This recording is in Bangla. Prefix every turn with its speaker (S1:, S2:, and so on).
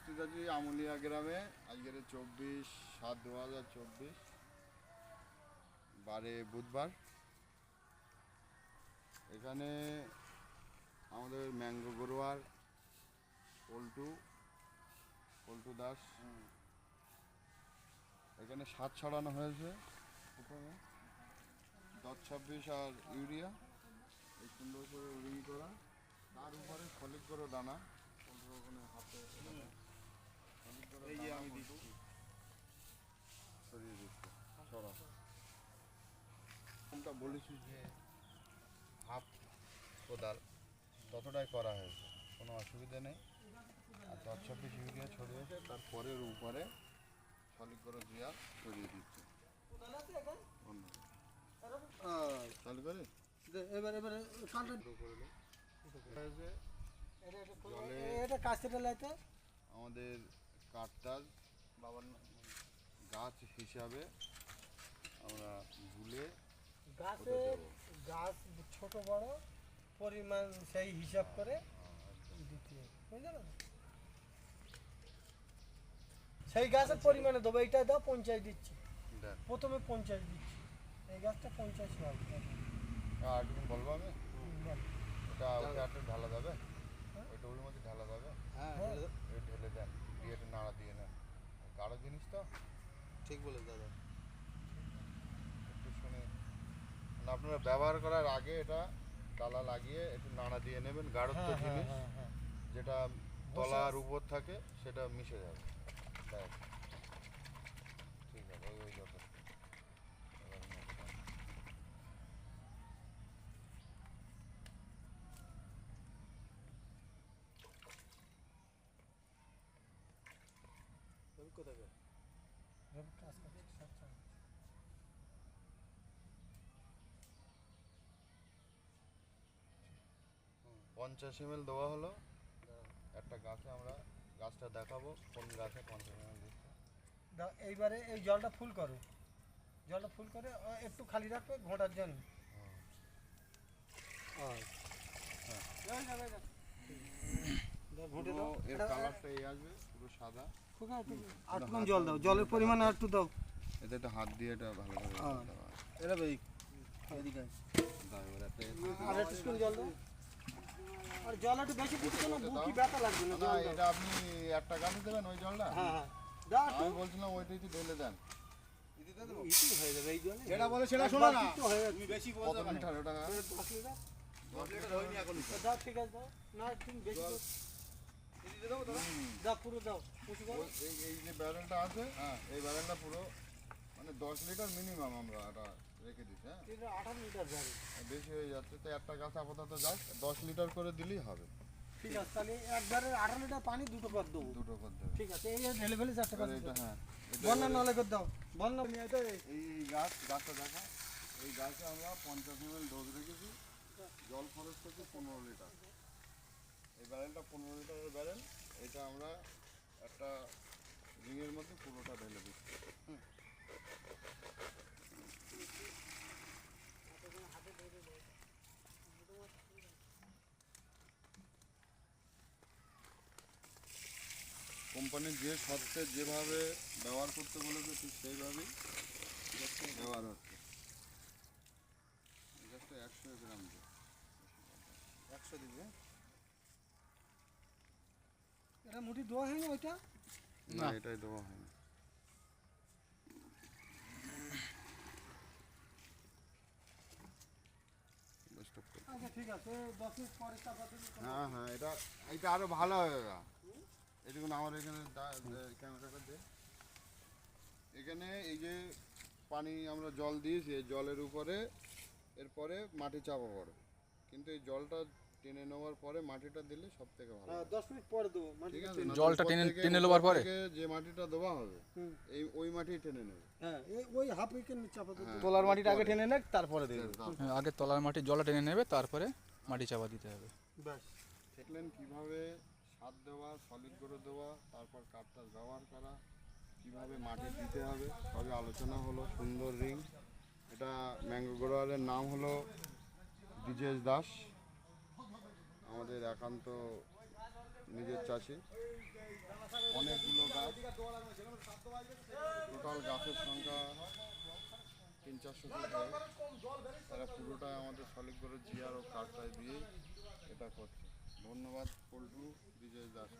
S1: উপস্থিত আছি আমুলিয়া গ্রামে। আজকের চব্বিশ সাত দু হাজার চব্বিশ বারে বুধবার। এখানে আমাদের ম্যাঙ্গো গরুয়ার, পল্টু পল্টু দাস। এখানে সাত ছড়ানো হয়েছে প্রথমে দশ ছাব্বিশ আর ইউরিয়া। এই সুন্দর করে রিং করা। তার উপরে ফলিক করে দানা। ওখানে হাতে
S2: এই যে আমি দিচ্ছি।
S1: সরিয়ে দিচ্ছে। ছড়া কোনটা বলেছি যে হাফ কোদাল। ততটাই করা হয়েছে কোনো অসুবিধা নেই। আর দশ ছাব্বিশ ইউরিয়া ছড়িয়েছে তারপরের উপরে সলিড করে দিয়া ছড়িয়ে দিচ্ছে। চালু করে?
S3: এবার এবারে
S1: আমাদের কাঠটার
S2: বাবার
S1: গাছ হিসাবে আমরা ভুলে
S3: গাছের গাছ ছোট বড় পরিমাণ সেই হিসাব করে দিতে। সেই গাছের পরিমাণে দেবো এইটা দাও পঞ্চাশ দিচ্ছি। প্রথমে পঞ্চাশ দিচ্ছি। এই গাছটা পঞ্চাশ হবে
S1: আর বলব আমি? একটু ঢালা যাবে ওই ডবুর মধ্যে ঢালা যাবে
S2: হ্যাঁ
S3: হ্যাঁ।
S2: ঢেলে দাও।
S1: এটা ঢেলে দেন দিয়ে একটু নাড়া দিয়ে নেন। গাঢ় জিনিস তো?
S2: ঠিক বলে দাদা।
S1: একটু শুনে। মানে আপনারা ব্যবহার করার আগে এটা তালা লাগিয়ে একটু নাড়া দিয়ে নেবেন গাঢ়ত্ব
S3: হ্যাঁ, হ্যাঁ,
S1: জিনিস
S3: হ্যাঁ।
S1: যেটা তলার উপর থাকে সেটা মিশে যাবে। ব্যাস ঠিক আছে ওই ওই যথেষ্ট এবার নেক্সট টাইম।
S2: তুমি কোথায়
S3: কাজ করছে, সব।
S1: পঞ্চাশ এমএল দেওয়া হলো। একটা গাছে আমরা গাছটা দেখাবো কোন গাছে পঞ্চাশ দিচ্ছে।
S3: দাও, এইবারে এই জলটা ফুল করো। জলটা ফুল করে একটু খালি রাখবে ঘোঁটার জন্য। হ্যাঁ।
S1: পুরো এর কালারটা এই আসবে পুরো সাদা।
S3: খুব একটু জল দাও জলের পরিমাণ আর একটু দাও।
S1: এতে একটা হাত দিয়ে এটা ভালো করে। দেওয়া আছে।
S2: এরা ভাই এদিকে আয়।
S1: দাও এবার একটা
S3: আর একটু জল দাও। আর জল একটু বেশি দিচ্ছ না বুকি ব্যথা লাগবে না
S1: না
S3: জল দাও।
S1: এটা আপনি একটা গাছে দেবেন ওই জলটা?
S3: হ্যাঁ হ্যাঁ।
S1: আমি বলছিলাম ওইটাই তো ঢেলে দেন।
S3: হয়ে
S2: বলে সেটা শোনো না। তুমি বেশি বলছো কেন?
S1: লিটার ওটা
S3: দশ লিটার।
S2: দশ লিটার হয়নি এখন
S3: দাও ঠিক আছে না ঠিক বেশি দাও। পুরো দাও।
S1: এই যে ব্যারেলটা আছে হ্যাঁ এই ব্যারেলটা পুরো মানে দশ লিটার মিনিমাম আমরা এটা রেখে দিচ্ছি হ্যাঁ।
S3: আঠারো লিটার যাবে
S1: বেশি হয়ে যাচ্ছে তো একটা গাছ আপাতত যাক দশ লিটার করে দিলেই হবে।
S3: ঠিক আছে তাহলে একবারে আঠারো লিটার পানি দুটো করে দেবো।
S1: দুটো করে দেবে।
S3: ঠিক আছে এই ঢেলে ফেলে চারটে পাঁচ
S1: এটা হ্যাঁ
S3: বন্যা নলে করে দাও বন্যা নিয়ে তো।
S1: এই গাছ গাছটা দেখা এই গাছে আমরা পঞ্চাশ এমএল ডোজ রেখেছি জল খরচ করছি পনেরো লিটার ব্যারেলটা পনেরো লিটারের ব্যারেল এটা আমরা একটা রিংয়ের মধ্যে পুরোটা ঢেলে দিচ্ছি। কোম্পানির যে শর্তে যেভাবে ব্যবহার করতে বলেছে, ঠিক সেইভাবেই ব্যবহার হচ্ছে একশো গ্রাম দিয়ে।
S2: একশো দিবি হ্যাঁ?
S3: এটা মুঠি দেওয়া হয়নি ওইটা?
S1: না এটাই হয়নি। Best of luck.
S3: আচ্ছা ঠিক আছে দশ মিনিট পরে
S1: হ্যাঁ হ্যাঁ এটা এটা আরও ভালো হবে আমার এখানে ক্যামেরাটা দে। এখানে এই যে পানি আমরা জল দিয়েছি এই জলের উপরে এরপরে মাটি চাপা পড়ে কিন্তু এই জলটা টেনে নেওয়ার পরে মাটিটা দিলে সব থেকে ভালো
S3: হ্যাঁ দশ মিনিট পরে দেবো
S1: ঠিক আছে
S4: জলটা টেনে- টেনে নেওয়ার পরে?
S1: যে মাটিটা দেওয়া হবে এই ওই মাটি টেনে নেবে।
S3: হ্যাঁ এই ওই হাফ উইকেন্ড চাপা
S1: হ্যাঁ,
S2: তোলার মাটিটা আগে টেনে নেক তারপরে দিবি।
S4: হ্যাঁ, আগে তলার মাটি জলটা টেনে নেবে তারপরে মাটি চাপা দিতে হবে।
S3: ব্যাস।
S1: দেখলেন কীভাবে সার দেওয়া সলিড করে দেওয়া তারপর কাঠটা ব্যবহার করা কীভাবে মাটি দিতে হবে সবই আলোচনা হলো সুন্দর রিং। এটা ম্যাঙ্গো গোড়ালের নাম হলো বিজেশ দাস। আমাদের একান্ত নিজের চাষি। অনেকগুলো গাছ। টোটাল গাছের সংখ্যা তিন চারশো তারা পুরোটাই আমাদের শালিকগড়ের জিয়ার ও কাঠটায় দিয়ে এটা করছে। ধন্যবাদ, পল্টু, বিজয় দাস।